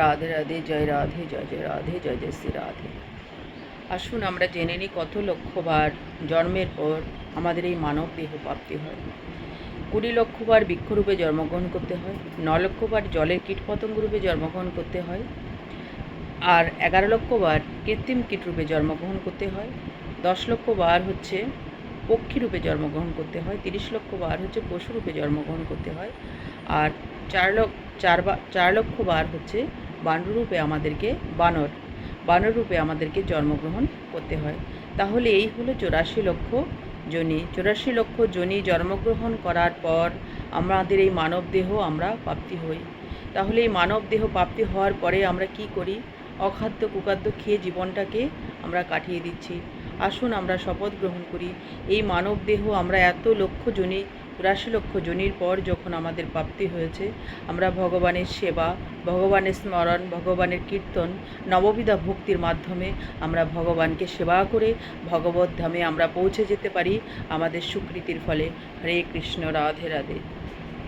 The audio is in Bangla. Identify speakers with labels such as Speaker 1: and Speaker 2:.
Speaker 1: রাধে রাধে, জয় রাধে, জয় জয় রাধে, জয় জয় শ্রী রাধে। আসুন আমরা জেনে নিই কত লক্ষবার জন্মের পর আমাদের এই মানব দেহ প্রাপ্তি হয়। কুড়ি লক্ষবার বৃক্ষরূপে জন্মগ্রহণ করতে হয়, ন লক্ষবার জলের কীটপতঙ্গ রূপে জন্মগ্রহণ করতে হয়, আর এগারো লক্ষবার কৃত্রিম কীটরূপে জন্মগ্রহণ করতে হয়, দশ লক্ষবার হচ্ছে পক্ষী রূপে জন্মগ্রহণ করতে হয়, তিরিশ লক্ষবার হচ্ছে পশুরূপে জন্মগ্রহণ করতে হয়, আর চার লক্ষ চার বা, চার লক্ষবার হচ্ছে বানর রূপে আমাদেরকে বানর বানর রূপে আমাদেরকে জন্মগ্রহণ করতে হয়। তাহলে এই হলো চৌরাশি লক্ষ জনি। চৌরাশি লক্ষ জনি জন্মগ্রহণ করার পর আমাদের এই মানব দেহ আমরা প্রাপ্তি হই। তাহলে এই মানব দেহ প্রাপ্তি হওয়ার পরে আমরা কি করি? অখাদ্য কুখাদ্য খেয়ে জীবনটাকে আমরা কাটিয়ে দিচ্ছি। আসুন আমরা শপথ গ্রহণ করি, এই মানব দেহ আমরা এত লক্ষ জনি চুরাশি লক্ষ জনির পর যখন আমাদের প্রাপ্তি হয়েছে, আমরা ভগবানের সেবা, ভগবানের স্মরণ, ভগবানের কীর্তন, নববিধা ভক্তির মাধ্যমে আমরা ভগবানকে সেবা করে ভগবত ধামে আমরা পৌঁছে যেতে পারি আমাদের সুকৃতির ফলে। হরে কৃষ্ণ, রাধে রাধে।